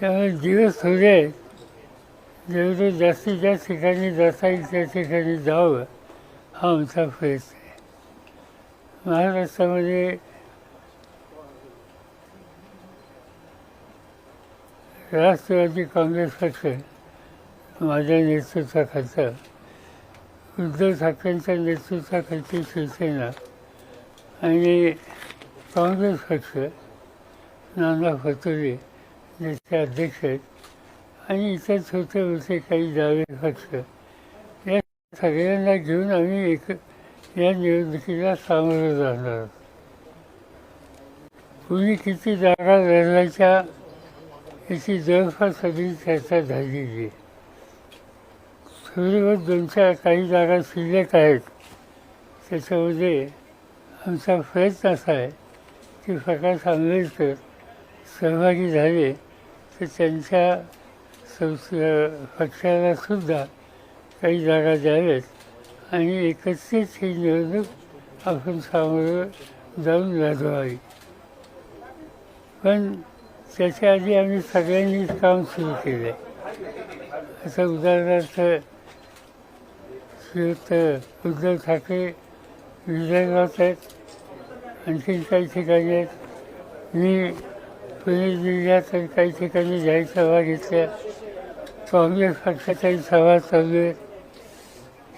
त्यामुळे दिवस सूर्य आहेत जेवढं जास्तीत जास्त ठिकाणी जाता येईल त्या ठिकाणी जावं हा आमचा प्रयत्न आहे. महाराष्ट्रामध्ये राष्ट्रवादी काँग्रेस पक्ष माझ्या नेतृत्वाखालचा उद्धव ठाकरेंच्या नेतृत्वाखालची शिवसेना आणि काँग्रेस पक्ष नाना पटोले ज्याचे अध्यक्ष आहेत. आणि इतर छोटे मोठे काही दावे पक्ष या सगळ्यांना घेऊन आम्ही एक या निवडणुकीला सामोरं जाणार आहोत. कुणी किती जागा लढवायच्या याची जवळपास सगळी चर्चा झालेली आहे. थोडीवर दोन चार काही जागा शिल्लक आहेत. त्याच्यामध्ये आमचा प्रयत्न असा आहे की प्रकाश आंबेडकर सहभागी झाले. तर त्यांच्या संस पक्षालासुद्धा काही जागा द्याव्यात आणि एकत्रित ही निवडणूक आपण सामोरं जाऊन लढवावी. पण त्याच्या आधी आम्ही सगळ्यांनीच काम सुरू केलं आहे असं उदाहरणार्थ श्रीयुक्त उद्धव ठाकरे विजयगावात आहेत आणखीन काही ठिकाणी आहेत. मी पुणे जिल्ह्यात काही ठिकाणी जाहीर सभा घेतल्या. काँग्रेस पक्षाच्याही सभा चालू आहे.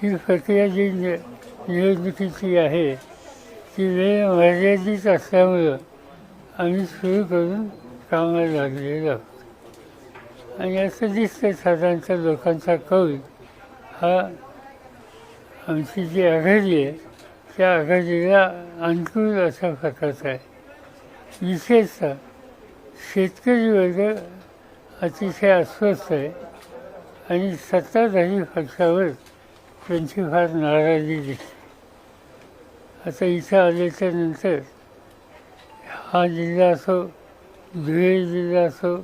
ही प्रक्रिया जी निवडणुकीची आहे ती वेळ मर्यादित असल्यामुळं आम्ही सुरू करून कामाला लागलेलो आहोत. आणि असं दिसतं साधारणतः लोकांचा कौल. हा आमची जी आघाडी आहे त्या आघाडीला अनुकूल अशा प्रकारचा आहे. विशेषतः शेतकरी वर्ग अतिशय अस्वस्थ आहे आणि सत्ताधारी पक्षावर त्यांची फार नाराजी दिसते. आता इथं आल्याच्यानंतर हा जिल्हा असो धुळे जिल्हा असो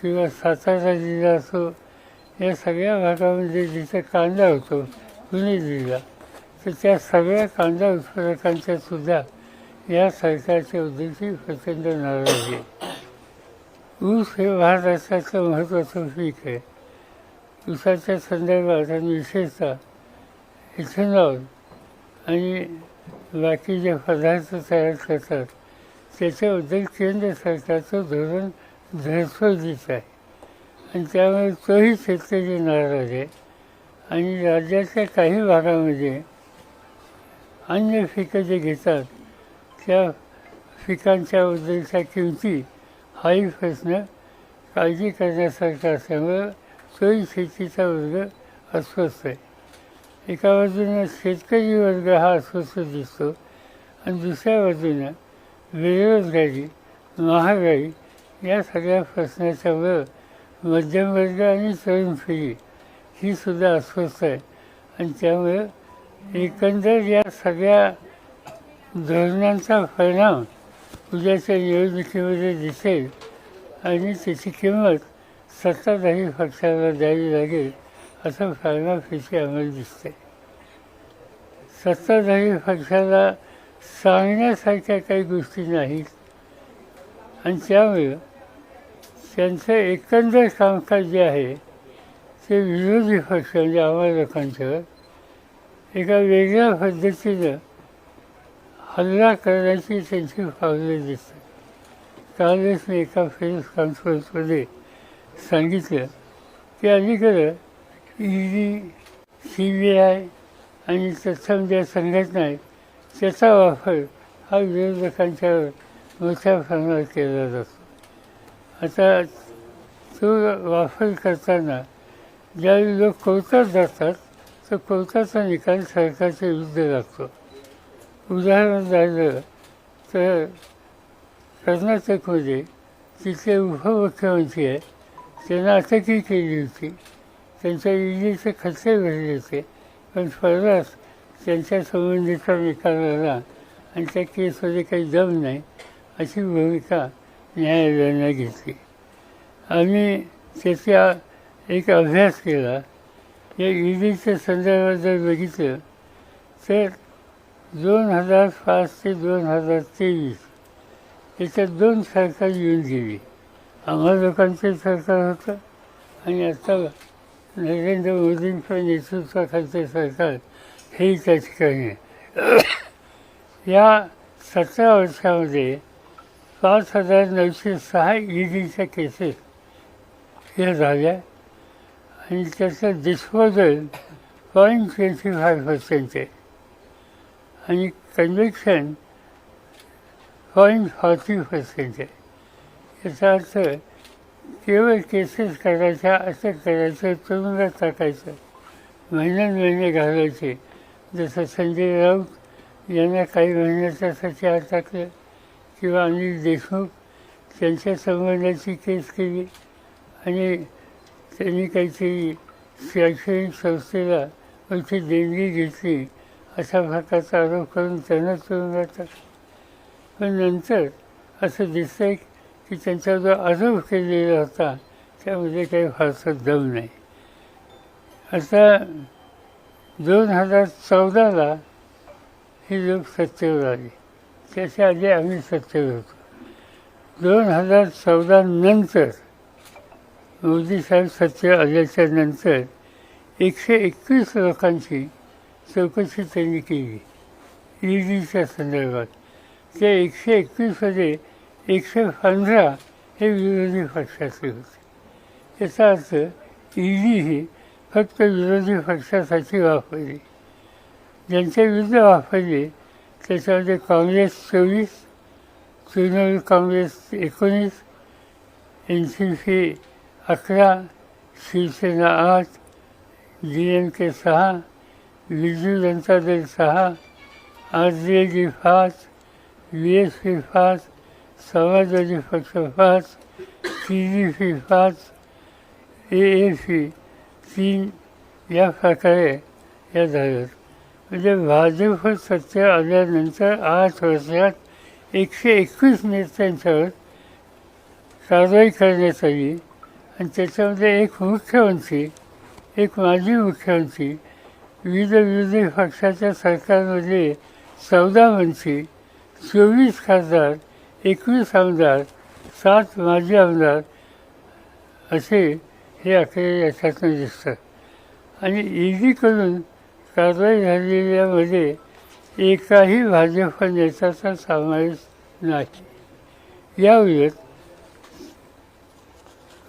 किंवा सातारा जिल्हा असो या सगळ्या भागामध्ये जिथे कांदा होतो पुणे जिल्हा तर त्या सगळ्या कांदा उत्पादकांच्या सुद्धा या सरकारचे उद्देशी प्रचंड नाराजी आहे. ऊस हे महाराष्ट्राचं महत्त्वाचं पीक आहे. ऊसाच्या संदर्भात आणि विशेषतः इथेनॉल आणि बाकी जे पदार्थ तयार करतात त्याच्याबद्दल केंद्र सरकारचं धोरण धडसोडीचं आहे. आणि त्यामुळे तोही शेतकरी नाराज आहे. आणि राज्याच्या काही भागामध्ये अन्य पिकं जे घेतात त्या पिकांच्या पिकांच्याबद्दलच्या किमती हाही प्रश्न. काळजी करण्यासारखा असल्यामुळं तोही शेतीचा वर्ग अस्वस्थ आहे. एका बाजूनं शेतकरी वर्ग हा अस्वस्थ दिसतो आणि दुसऱ्या बाजूनं बेरोजगारी महागाई या सगळ्या प्रश्नाच्यामुळं मध्यमवर्ग आणि तरुण पिढी ही सुद्धा अस्वस्थ आहे. आणि त्यामुळं एकंदर या सगळ्या धोरणांचा परिणाम उद्याच्या निवडणुकीमध्ये दिसेल आणि त्याची किंमत सत्ताधारी पक्षाला द्यावी लागेल असं फायनाफिशी आम्हाला दिसते सत्ताधारी पक्षाला सांगण्यासारख्या काही गोष्टी नाहीत. आणि त्यामुळं त्यांचं एकंदर कामकाज जे आहे ते विरोधी पक्ष म्हणजे आम्हाला लोकांच्यावर एका वेगळ्या पद्धतीनं हल्ला करण्याची त्यांची पावले दिसतात कालच मी एका प्रेस कॉन्फरन्समध्ये सांगितलं की अलीकडं ED D C B I आणि तत्सम ज्या संघटना आहेत त्याचा वापर हा विरोधकांच्यावर मोठ्या प्रमाणात केला जातो. आता तो वापर करताना ज्यावेळी लोक कोर्टात जातात तर कोर्टाचा निकाल सरकारच्या विरुद्ध लागतो. उदाहरण झालं तर कर्नाटकमध्ये तिथले उपमुख्यमंत्री आहे त्यांना अटकही केली होती. त्यांच्या ईडीचे खर्चे भरले होते. पण परवाच त्यांच्या संबंधीचा निकाल आला आणि त्या केसमध्ये काही दम नाही अशी भूमिका न्यायालयानं घेतली. आम्ही त्याचा एक अभ्यास केला. या ईडीच्या संदर्भात जर बघितलं तर दोन हजार पाच ते दोन हजार तेवीस. याच्यात दोन सरकार येऊन गेली. आम्हा लोकांचं सरकार होतं. आणि आता नरेंद्र मोदींच्या नेतृत्वाखालचं सरकार हे त्या ठिकाणी या सतरा वर्षामध्ये पाच हजार नऊशे सहा ई डीच्या केसेस या झाल्या. आणि त्याचं disposal point twenty five percent आहे. आणि कन्व्हेक्शन पॉईंट फॉर्टी पर्सेंट आहे याचा अर्थ केवळ केसेस करायच्या असं करायचं तुरुंगात टाकायचं महिन्यान महिने घालायचे. जसं संजय राऊत यांना काही महिन्याच्यासाठी आत टाकलं किंवा अनिल देशमुख त्यांच्या संबंधाची केस केली आणि त्यांनी काहीतरी शैक्षणिक संस्थेला मोठी देणगी घेतली अशा प्रकारचा आरोप करून त्यांना तुरुंगात टाकलं पण नंतर असं दिसतंय की त्यांचा जो आरोप केलेला होता त्यामध्ये काही फारसं दम नाही. आता दोन हजार चौदाला ही लोक सत्तेवर आले. त्याच्या आधी आम्ही सत्तेवर होतो. दोन हजार चौदा नंतर मोदी साहेब सत्तेवर आल्याच्यानंतर एकशे एकवीस लोकांची चौकशी त्यांनी केली. ई डीच्या संदर्भात. ते एकशे एकवीसमध्ये एकशे पंधरा हे विरोधी पक्षाचे होते. याचा अर्थ ईडी ही फक्त विरोधी पक्षासाठी वापरली. ज्यांच्या विरुद्ध वापरले त्याच्यामध्ये काँग्रेस चोवीस तृणमूल काँग्रेस एकोणीस एन सी पी अकरा शिवसेना आठ डी एम के सहा बिजू जनता दल सहा आर जे डी पाच व्ही एस पी पाच समाजवादी पक्ष पाच टी डी पी पाच ए ए पी तीन या प्रकारे या झाल्यात म्हणजे भाजप सत्य आल्यानंतर आठ वर्षात एकशे एकवीस नेत्यांच्यावर कारवाई करण्यात आली. आणि त्याच्यामध्ये एक मुख्यमंत्री एक माजी मुख्यमंत्री विविध विरोधी पक्षाच्या सरकारमध्ये चौदा मंत्री चोवीस खासदार एकवीस आमदार सात माजी आमदार असे हे आकडे याच्यातून दिसतात. आणि ईडीकडून कारवाई झालेल्यामध्ये एकाही भाजप नेत्याचा समावेश नाही. याउलट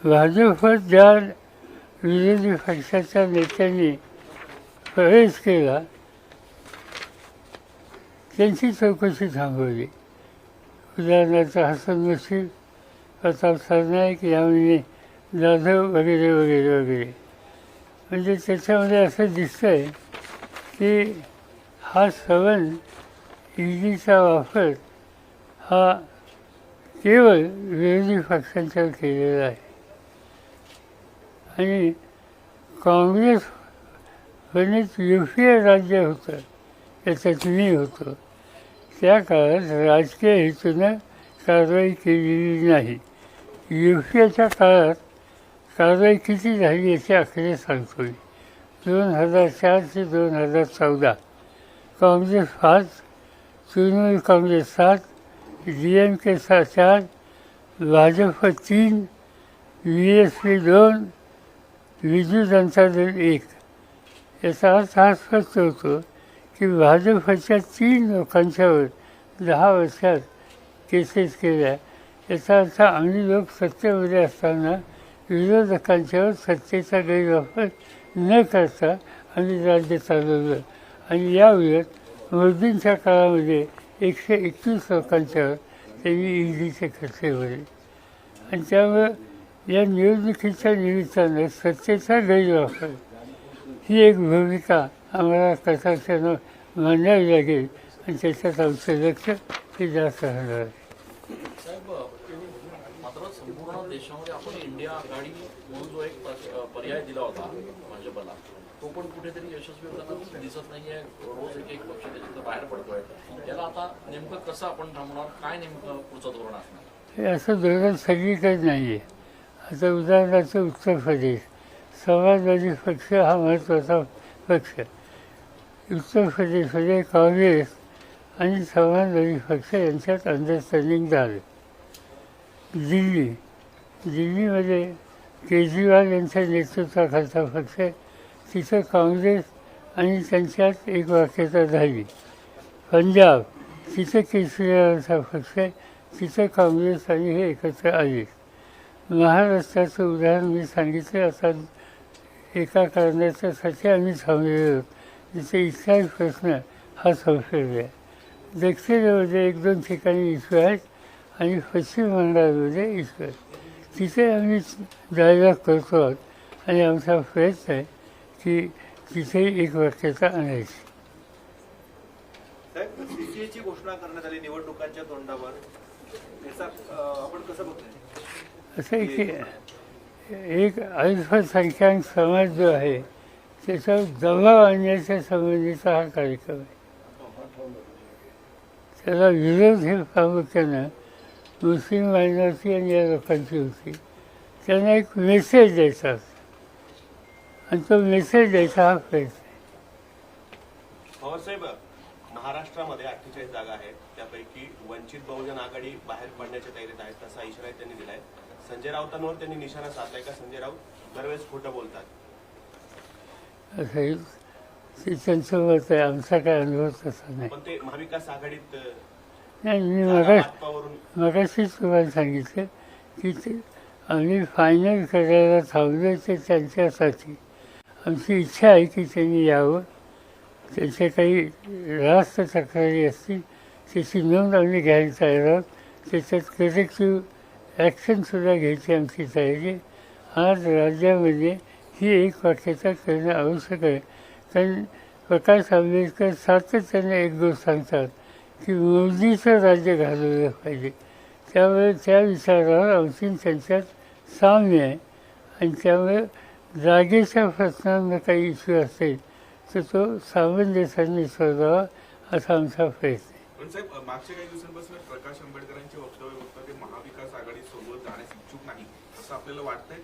भाजप ज्या विरोधी पक्षाच्या नेत्यांनी प्रवेश केला. त्यांची चौकशी थांबवली. उदाहरणार्थ हसन मुश्रीफ प्रताप सरनाईक यामिनी जाधव वगैरे वगैरे वगैरे. म्हणजे त्याच्यामध्ये असं दिसतंय की हा सवन ईडीचा वापर हा केवळ विरोधी पक्षांच्यावर केलेला आहे. आणि काँग्रेस गणित यू पी ए राज्य होतं त्याच्यात मी होतो. त्या काळात राजकीय हेतूनं कारवाई केलेली नाही. यू पी एच्या काळात कारवाई किती झाली याचे आकडे सांगतो मी दोन हजार चार ते दोन हजार चौदा. काँग्रेस पाच तृणमूल काँग्रेस सात डी एम के सा चार भाजप तीन बी एस पी दोन विजू जनता दल एक. याचा अर्थ हा स्पष्ट होतो की भाजपच्या तीन लोकांच्यावर दहा वर्षात केसेस केल्या. याचा अर्थ आम्ही लोक सत्तेमध्ये असताना विरोधकांच्यावर सत्तेचा गैरवापर न करता आम्ही राज्य चालवलं. आणि याउलट मोदींच्या काळामध्ये एकशे एकवीस लोकांच्यावर त्यांनी ईडीचे खर्चे भरले. आणि त्यामुळं या निवडणुकीच्या निमित्तानं सत्तेचा गैरवापर ही एक भूमिका आम्हाला कथाच्यानं मांडावी लागेल आणि त्याच्यात आमचं लक्ष हे जास्त राहणार आहे. साहेब मात्र संपूर्ण देशामध्ये आपण इंडिया आघाडी म्हणून जो एक प- पर्याय दिला होता भाजपला तो पण कुठेतरी यशस्वी होताना दिसत नाहीये. रोज एक एक पक्ष त्याच्यातलं बाहेर पडतोय. याला आता नेमकं कसं आपण थांबणार? काय नेमकं पुढचं धोरण असणार? हे असं धोरण सगळीकडे नाही आहे आता उदाहरणार्थ उत्तर प्रदेश. समाजवादी पक्ष हा महत्त्वाचा पक्ष उत्तर प्रदेशमध्ये काँग्रेस आणि समाजवादी पक्ष यांच्यात अंडरस्टँडिंग झालं दिल्ली दिल्लीमध्ये केजरीवाल यांच्या नेतृत्वाखालचा पक्ष तिथं काँग्रेस आणि त्यांच्यात एक वाक्यता झाली पंजाब तिथं केजरीवालांचा पक्ष तिथं काँग्रेस आणि हे एकत्र आले. महाराष्ट्राचं उदाहरण मी सांगितलं आता एका कारणाच्यासाठी आम्ही थांबलेलो आहोत तिथे इथलाच प्रश्न हा संसर्ग आहे. दक्षिणेमध्ये एक दोन ठिकाणी इश्यू आहेत आणि पश्चिम बंगालमध्ये इश्यू आहेत. तिथे आम्ही जायला करतो आहोत आणि आमचा प्रयत्न आहे की तिथेही एक वाक्यता आणायची सीसीएची घोषणा करण्यात आली निवडणुकांच्या तोंडावर. याचा अं, आपण कसं बघतोय? असं आहे की एक अल्पसंख्याक समाज जो आहे त्याच्यावर दबाव आणण्याच्या संबंधीचा हा कार्यक्रम आहे. त्याला विरोध हे प्रामुख्यानं मुस्लिम मायनॉरिटी आणि या लोकांची होती. त्यांना एक मेसेज द्यायचा असतो आणि तो मेसेज द्यायचा हा प्रयत्न पवारसाहेब महाराष्ट्रामध्ये अठ्ठेचाळीस जागा आहेत. त्यापैकी वंचित बहुजन आघाडी बाहेर पडण्याच्या तयारीत आहेत तसा इशारा त्यांनी दिला आहे संजय राऊतांवर त्यांनी निशाणा साधलाय का? संजय राऊत दरवेळेस खोटं बोलतात. असं ते त्यांचं मत आहे आमचा काय अनुभव तसा नाही. पण ते महाविकास आघाडीत अं, नाही मी जागा मगा वाटपावरून मगाशीच तुम्हाला सांगितलं की ते आम्ही फायनल करायला थांबलो ते त्यांच्यासाठी. आमची इच्छा आहे की त्यांनी यावं. त्यांच्या काही रास्त तक्रारी असतील त्याची नोंद आम्ही घ्यायला तयार आहोत. त्याच्यात करेक्टिव्ह ॲक्शनसुद्धा घ्यायची आमची तयारी. आज राज्यामध्ये ही एक वाक्यता करणं आवश्यक आहे. कारण प्रकाश आंबेडकर सातत्याने एक गोष्ट सांगतात की मोदीचं राज्य घालवलं पाहिजे. त्यामुळे त्या विचारावर आमची त्यांच्यात साम्य आहे. आणि त्यामुळे जागेच्या प्रश्नांना काही इश्यू असेल तर तो सामंजस्याने सोडवावा असा आमचा प्रयत्न पण साहेब मागच्या काही दिवसांपासून प्रकाश आंबेडकरांचे वक्तव्य बघता ते महाविकास आघाडी सोबत जाण्यास इच्छुक नाही असं आपल्याला वाटतंय?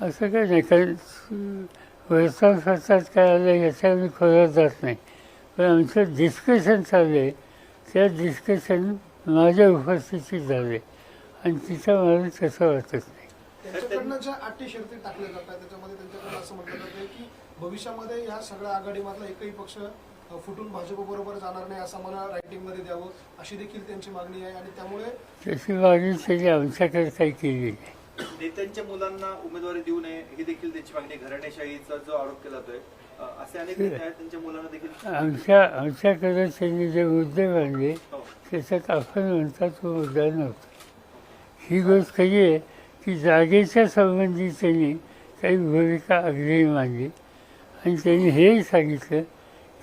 असं काय नाही. कारण वर्तमानपत्रात काय आलं याच्यावर मी खोलात जात नाही. पण आमचं डिस्कशन चालू आहे. त्या डिस्कशन माझ्या उपस्थितीत झाले आणि तिथं मला तसं वाटत नाही. त्यांच्याकडनं ज्या अटी शर्ती टाकल्या जातात त्याच्यामध्ये त्यांच्याकडनं असं म्हटलं जातं की भविष्यामध्ये या सगळ्या आघाडीमधला एकही पक्ष फुटून भाजपबरोबर जाणार नाही असं मला रायटिंगमध्ये द्यावं अशी देखील त्यांची मागणी आहे आणि त्यामुळे तशी मागणी त्यांनी आमच्याकडे काही केली नाही नेत्यांच्या मुलांना उमेदवारी देऊ नये ही देखील त्यांची मागणी. घराणेशाहीचा जो आरोप केला जातोय असे अनेक नेते आहेत त्यांच्या मुलांना देखील आमच्या आमच्याकडे त्यांनी जे मुद्दे मांडले हो. त्याच्यात आपण म्हणता तो मुद्दा नव्हता ही गोष्ट खरी आहे की जागेच्या संबंधी त्यांनी काही भूमिका आग्रही मांडली आणि त्यांनी हेही सांगितलं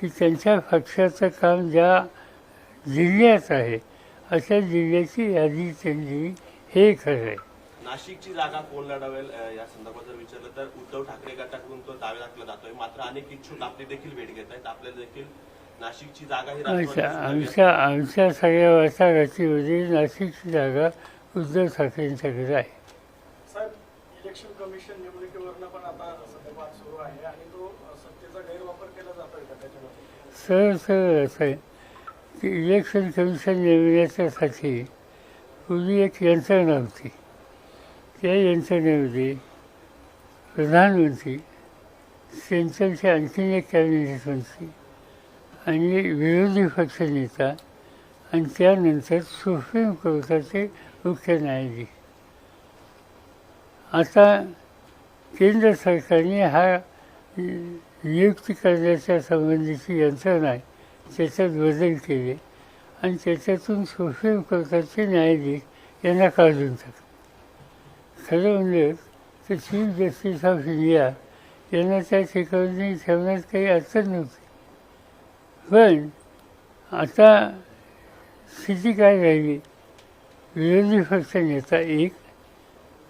की त्यांच्या पक्षाचं काम ज्या जिल्ह्यात आहे अशा जिल्ह्याची यादी त्यांनी दिली. हे खरं आहे नाशिकची जागा कोण लढवेल या संदर्भात जर विचारलं तर उद्धव ठाकरे गटाकडून तो दावे दाखला जातोय मात्र अनेक इच्छुक आपली देखील भेट घेत आहेत आपल्याला देखील नाशिकची जागा ही अच्छा. आमच्या आमच्या सगळ्या वाटाघाटीमध्ये नाशिकची जागा उद्धव ठाकरेंच्याकडे आहे साहेब इलेक्शन कमिशन निवडणुकीवरनं पण आता सध्या वाद सुरू आहे आणि तो सत्तेचा गैरवापर केला जातोय का त्याच्यामध्ये सरळ सरळ असं आहे की इलेक्शन कमिशन नेमण्याच्यासाठी पूर्वी एक यंत्रणा होती. त्या यंत्रणेमध्ये प्रधानमंत्री सेंट्रलचे आणखीन एक कॅबिनेट मंत्री आणि विरोधी पक्षनेता आणि त्यानंतर सुप्रीम कोर्टाचे मुख्य न्यायाधीश. आता केंद्र सरकारने हा नियुक्ती करण्याच्या संबंधीची यंत्रणा त्याच्यात बदल केले. आणि त्याच्यातून सुप्रीम कोर्टाचे न्यायाधीश यांना काढून टाकले. खरं म्हणलं तर चीफ जस्टिस ऑफ इंडिया यांना त्या ठिकाणी ठेवण्यात काही अडचण नव्हती. पण आता स्थिती काय राहिली? विरोधी पक्षनेता एक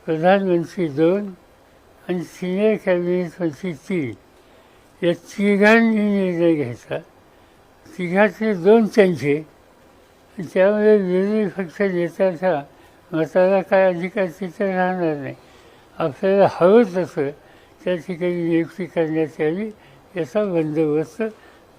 प्रधानमंत्री दोन आणि सिनियर कॅबिनेट मंत्री तीन. या तिघांनी निर्णय घ्यायचा. तिघातले दोन त्यांचे त्यामुळे विरोधी पक्ष नेत्याचा मताला काय अधिकार तिथं राहणार नाही. आपल्याला हवं तसं त्या ठिकाणी नियुक्ती करण्यात यावी याचा बंदोबस्त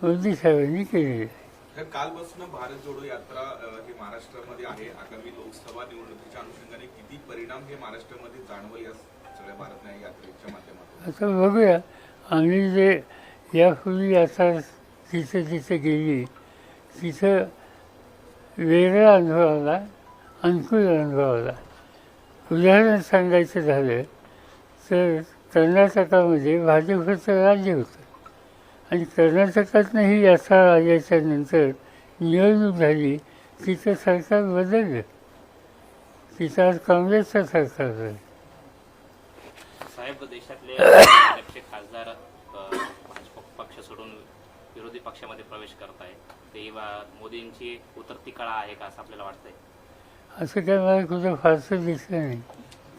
मोदी साहेबांनी केलेला आहे. तर कालपासून भारत जोडो यात्रा ही महाराष्ट्रामध्ये आहे. आगामी लोकसभा निवडणुकीच्या अनुषंगाने किती परिणाम हे महाराष्ट्रामध्ये जाणवल या सगळ्या भारत यात्रेच्या माध्यमातून? आता बघूया. आम्ही जे यापूर्वी आता जिथं जिथं गेली तिथं वेगळा अनुभव आला अनुकूल अनुभव आला. उदाहरण सांगायचं झालं तर कर्नाटकामध्ये भाजपचं राज्य होतं. आणि कर्नाटकातनंही यात्रा आल्याच्यानंतर निवडणूक झाली तिथं सरकार बदललं. तिथं आज काँग्रेसचं सरकार झालं. साहेब देशातले खासदार भाजप पक्ष सोडून विरोधी पक्षामध्ये प्रवेश करत आहे ते मोदींची उतरती कळा आहे का असं आपल्याला वाटतंय? असं काय मला कुठं फारसं दिसलं नाही.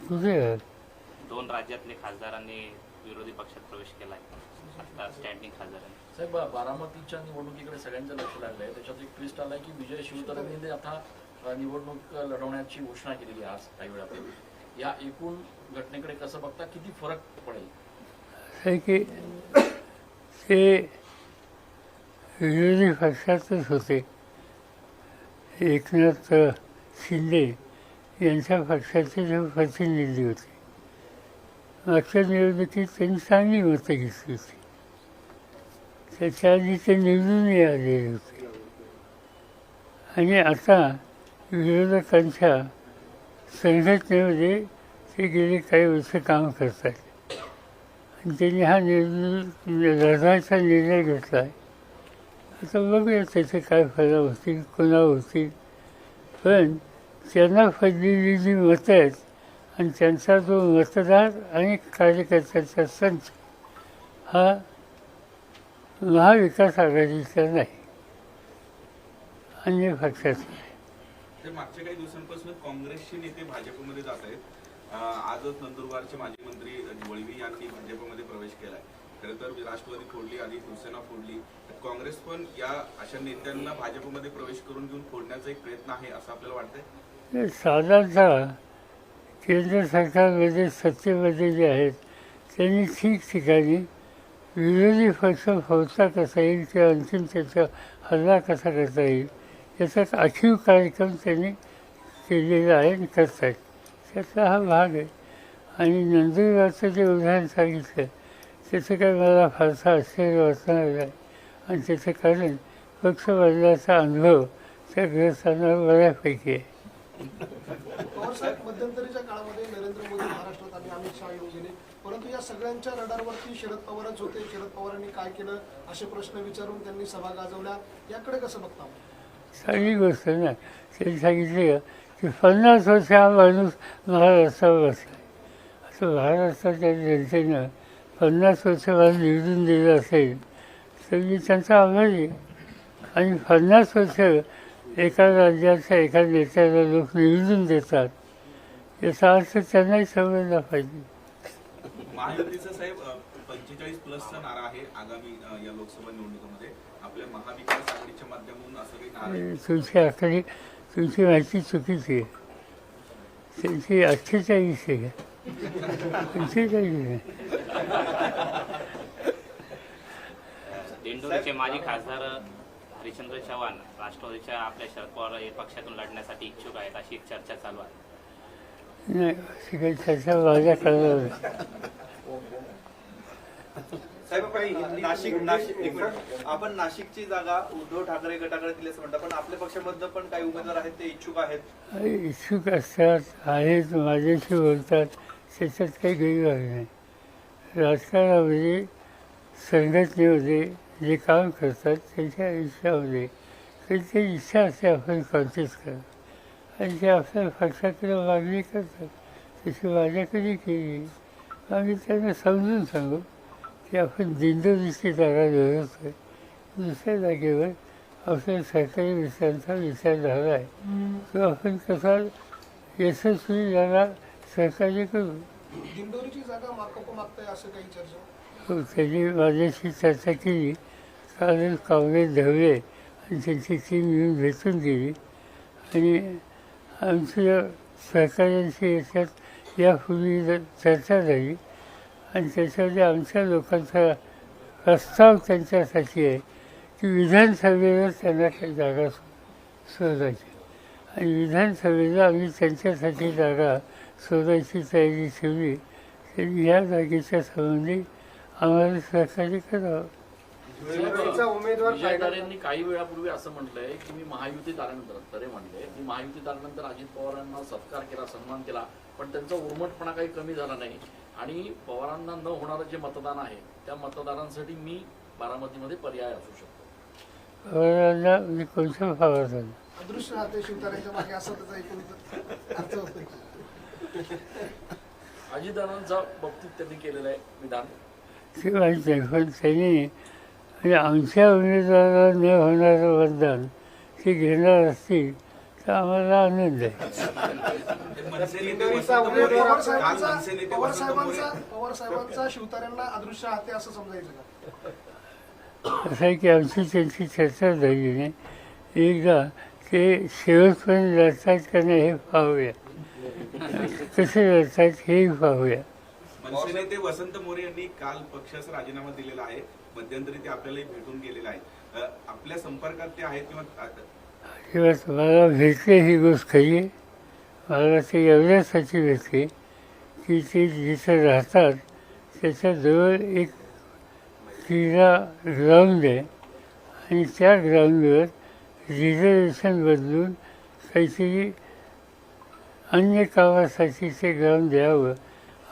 कुठे आहे? दोन राज्यातले खासदारांनी विरोधी पक्षात प्रवेश केलाय. आता स्टँडिंग खासदारांनी. साहेब बारामतीच्या निवडणुकीकडे सगळ्यांचं लक्ष लागलंय. त्याच्यात एक ट्विस्ट आलाय की विजय शिवतरेंनी आता निवडणूक लढवण्याची घोषणा केलेली आहे आज काही वेळापूर्वी. या एकूण घटनेकडे कसं बघता किती फरक पडेल? आहे की ते विरोधी पक्षातच होते। एकनाथ शिंदे यांच्या पक्षाचे जे प्रतिनिधी होते। मागच्या निवडणुकीत त्यांनी चांगली मतं घेतली होती? त्याच्या आधी ते निवडूनही आलेले होते। आणि आता विरोधकांच्या संघटनेमध्ये ते गेले काही वर्ष काम करतात त्यांनी हा निर्णय लढायचा निर्णय घेतला आहे. आता बघूया त्याचे काय फायदा होतील कुणावर होतील. पण त्यांना फजलेली जी मतं आहेत आणि त्यांचा जो मतदार आणि कार्यकर्त्यांचा संच हा महाविकास आघाडीचा नाही अन्य पक्षाचा आहे मागच्या काही दिवसांपासून काँग्रेसचे नेते भाजपमध्ये जात आहेत. आजच नंदुरबारचे माजी मंत्री वळवी यांनी भाजपमध्ये प्रवेश केलाय. खरं तर राष्ट्रवादी फोडली आधी शिवसेना फोडली. काँग्रेस पण या अशा नेत्यांना भाजपमध्ये प्रवेश करून घेऊन फोडण्याचा एक प्रयत्न आहे असं आपल्याला वाटतंय? साधारणतः केंद्र सरकारमध्ये सत्तेमध्ये जे आहेत त्यांनी ठिकठिकाणी विरोधी पक्ष फोडता कसा येईल किंवा अंतिम त्याचा हल्ला कसा करता येईल याचा एक कार्यक्रम त्यांनी केलेला आहे आणि करत आहेत त्याचा हा भाग आहे. आणि नंदुरबारचं जे उदाहरण सांगितलं. त्याचं काही मला फारसा आश्चर्य वाटणार नाही. आणि त्याचं कारण पक्ष बदलाचा अनुभव त्या ग्रस्तांना बऱ्यापैकी आहे. मध्यंतरीच्या काळामध्ये नरेंद्र मोदी महाराष्ट्रात आणि अमित शहा येऊन गेले. परंतु या सगळ्यांच्या रडारवरती शरद पवारच होते. शरद पवारांनी काय केलं असे प्रश्न विचारून त्यांनी सभा गाजवल्या. याकडे कसं बघता चांगली गोष्ट ना. त्यांनी सांगितले का की पन्नास वर्ष हा माणूस महाराष्ट्रावर बसला असं महाराष्ट्राच्या जनतेनं पन्नास वर्ष मला निवडून दिलं असेल तर मी त्यांचा आभारी आहे आणि पन्नास वर्ष एका राज्याच्या एका नेत्याला लोक निवडून देतात याचा अर्थ त्यांनाही समजला पाहिजे महायुतीचा साहेब पंचेचाळीस प्लसचा नारा आहे आगामी या लोकसभा निवडणुकीमध्ये. आपल्या महाविकास आघाडीच्या माध्यमातून असं काही तुमची आकडे तुमची माहिती चुकीची आहे. त्यांची अठ्ठेचाळीस आहे. पंचेचाळीस आहे दिंडोरीचे माजी खासदार हरिश्चंद्र चव्हाण राष्ट्रवादीच्या आपल्या शरद पवार या पक्षातून लढण्यासाठी इच्छुक आहेत अशी एक चर्चा चालू आहे. नाही अशी काही चर्चा माझ्या कळलं साहेब आपण नाशिक नाशिक एक मिनिट. आपण नाशिकची जागा उद्धव ठाकरे गटाकडे दिली असं म्हणतात पण आपल्या पक्षामध्ये पण काही उमेदवार आहेत ते इच्छुक आहेत. इच्छुक असतात आहेत माझ्याशी बोलतात त्याच्यात काही गैरवाग नाही. राजकारणामध्ये संघटनेमध्ये जे काम करतात त्यांच्या आयुष्यामध्ये त्यांची इच्छा असते आपण कॉन्टेस्ट करा. आणि ते आपल्या पक्षाकडे मागणी करतात. तशी माझ्याकडे केली. आम्ही त्यांना समजून सांगू. की आपण दिंडोरीची जागा निवडत आहे दुसऱ्या जागेवर आपल्या सरकारी विषयांचा विचार झाला आहे. तो आपण कसा यशस्वी जागा सहकार्य करू? दिंडोरीची जागा मागताय असं काही चर्चा? हो, त्यांनी माझ्याशी चर्चा केली. कारण काँग्रेस धवले आणि त्यांची टीम येऊन भेटून गेली. आणि आमच्या सहकार्यांशी याच्यात यापूर्वी चर्चा झाली. आणि त्याच्यामध्ये आमच्या लोकांचा प्रस्ताव त्यांच्यासाठी आहे की विधानसभेवर त्यांना काही जागा शोधायची. आणि विधानसभेला आम्ही त्यांच्यासाठी जागा शोधायची तयारी ठेवली. तरी या जागेच्या संबंधी आम्हाला सहकार्य करावं. उमेदवार काही वेळापूर्वी असं म्हटलंय की मी महायुतीत आल्यानंतर तरे म्हणले मी महायुतीत आल्यानंतर अजित पवारांना सत्कार केला सन्मान केला पण त्यांचा उर्मटपणा काही कमी झाला नाही. आणि पवारांना न होणारं जे मतदान आहे त्या मतदारांसाठी मी बारामतीमध्ये पर्याय असू शकतो. अदृश्य राहते शिवतारेच्या मागे असं त्याचा एकूण अर्थ होतो अजितदादांच्या बाबतीत त्यांनी केलेलं आहे विधान. त्यांनी म्हणजे आमच्या उमेदवाराला न होणारं मतदान ते घेणार असतील तर आम्हाला आनंद आहे पवार साहेबांचा मनसे पवार साहेबांचा पवार अदृश्य हाते असं समजायचं का असं आहे की आमची त्यांची चर्चा झाली नाही. एकदा ते शेवटपर्यंत जातात का नाही हे पाहूया. कसे जातात हेही पाहूया. मनसे नेते वसंत मोरे यांनी काल पक्षास राजीनामा दिलेला आहे. मध्यंतरी ते आपल्यालाही भेटून गेलेला आहे अ, आपल्या संपर्कात ते आहेत किंवा अ, किंवा मला भेटते ही गोष्ट खरी मला ते एवढ्यासाठी भेटते की ते जिथं राहतात त्याच्याजवळ एक क्रीडा ग्राउंड आहे. आणि त्या ग्राउंडवर रिझर्वेशन बदलून काहीतरी अन्य कामासाठी ते ग्राउंड द्यावं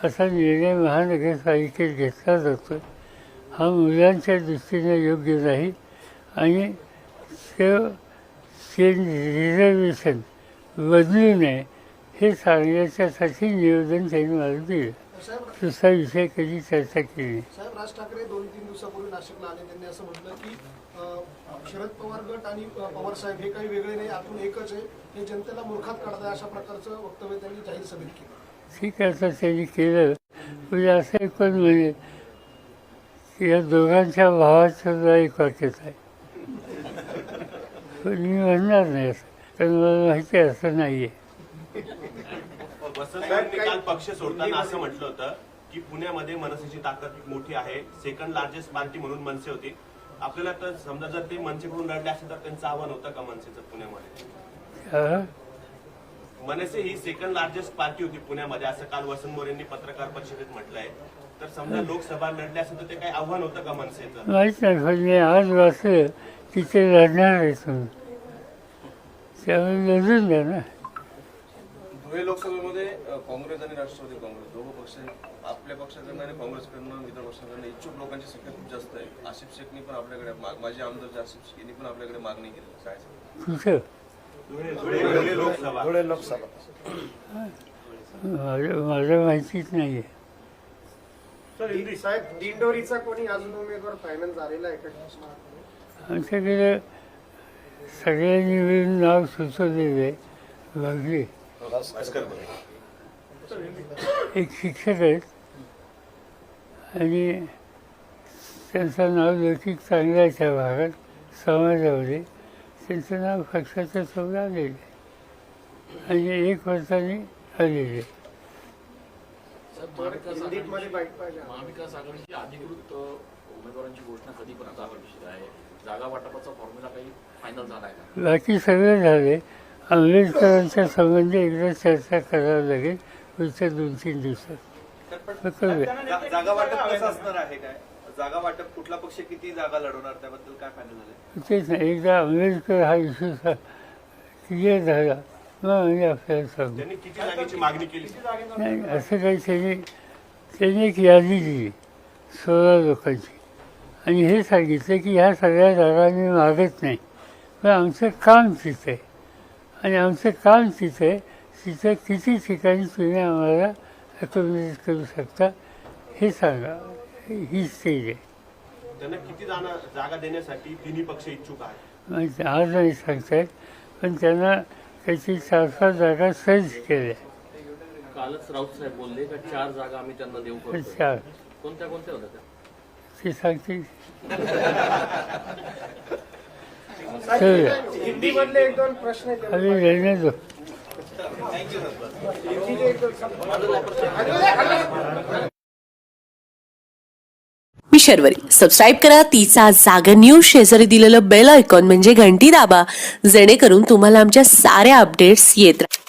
असा निर्णय महानगरपालिकेत घेतला जातो. हा मुलांच्या दृष्टीने योग्य नाही. आणि ते ते रिझर्वेशन बदलू नये हे सांगण्याच्यासाठी निवेदन त्यांनी मला दिलं. दुसरा विषय कधी चर्चा केली. साहेब राज ठाकरे दोन तीन दिवसापूर्वी नाशिकला आले. त्यांनी असं म्हटलं की शरद पवार गट आणि पवार साहेब हे काही वेगळे नाही आपण एकच आहे. हे जनतेला मूर्खात काढताय अशा प्रकारचं वक्तव्य त्यांनी जाहीर सभेत केलं. ठीक आहे आता त्यांनी केलं. म्हणजे असं एक पण म्हणजे या दोघांच्या भावाचं एक वाक्यच आहे मी म्हणणार नाही असं कारण मला माहिती असं नाही आहे काल पक्ष सोडताना असं म्हटलं होतं की पुण्यामध्ये मनसेची ताकद मोठी आहे. सेकंड लार्जेस्ट पार्टी म्हणून मनसे होती. आपल्याला तर समजा जर ते मनसेकडून लढले असेल तर त्यांचं आव्हान होतं का मनसेचं पुण्यामध्ये? हा? मनसे ही सेकंड लार्जेस्ट पार्टी होती पुण्यामध्ये असं काल वसंत मोरेंनी पत्रकार परिषदेत म्हटलंय. तर समजा लोकसभा लढली असेल तर ते काही आव्हान होतं का मनसेचं? माहीत नाही पण मी आज वाचलं की ते लढणार आहे तुम्ही. त्यामुळे लढून द्या ना. धुळे लोकसभेमध्ये काँग्रेस आणि राष्ट्रवादी काँग्रेस दोघं पक्ष आपल्या पक्षाकडनं आणि काँग्रेसकडनं इतर पक्षाकडनं इच्छुक लोकांची संख्या खूप जास्त आहे. आसिफ शेखनी पण आपल्याकडे मा- माजी आमदार आसिफ शेख यांनी पण आपल्याकडे मागणी केली. काय? कुठं? धुळे लोकसभा. माझं माझं माहितीच नाही आहे साहेब दिंडोरीचा कोणी अजून उमेदवार फायनल झालेला आहे का? आमच्याकडे सगळ्यांनी मिळून नाव सुचवलेलं आहे. बघले एक शिक्षक आहेत. आणि त्यांचं नाव लौकिक चांगलं आहे त्या भागात समाजामध्ये. त्यांचं नाव पक्षाच्या समोर आलेलं आणि एक वर्षाने आलेले महाविकास आघाडीची अधिकृत उमेदवारांची घोषणा कधीपर्यंत अपेक्षित आहे? जागा वाटपाचा फॉर्म्युला काही फायनल झाला आहे का? बाकी सगळं झाले. आंबेडकरांच्या संबंधी एकदा चर्चा करावी लागेल. पुढच्या दोन तीन दिवसात. करूया. जा- जागा वाटप कसं असणार आहे काय? जागा वाटप कुठला पक्ष किती जागा लढवणार त्याबद्दल काय फायनल झालंय? तेच नाही एकदा आंबेडकर हा इश्यू क्लिअर झाला. मग आम्ही आपल्याला सांगू. त्यांनी किती जागेची मागणी केली? नाही असं काही त्यांनी त्यांनी एक यादी दिली. सोळा लोकांची. आणि हे सांगितलं की ह्या सगळ्या जागा मी मागत नाही. पण आमचं काम तिथं. आहे आणि आमचं काम तिथं आहे तिथं किती ठिकाणी तुम्ही आम्हाला अकोमोडेट करू शकता हे सांगा. ही स्टेज आहे. त्यांना किती जाणं जागा देण्यासाठी तिन्ही पक्ष इच्छुक आहेत? म्हणजे आज नाही सांगतायत पण त्यांना त्याची चार पाच जागा सर्च केल्या. कालच राऊत साहेब बोलले का चार जागा आम्ही त्यांना देऊ चार. कोणत्या कोणत्या होत्या ते सांगतील करूया हिंदीमधले एक दोन प्रश्न आहेत आम्ही लढण्यात जाऊ. मी शर्वरी. सबस्क्राईब करा. तिचा जागर न्यूज शेजारी दिलेलं बेल आयकॉन म्हणजे घंटी दाबा. जेणेकरून तुम्हाला आमच्या साऱ्या अपडेट्स येत राहतील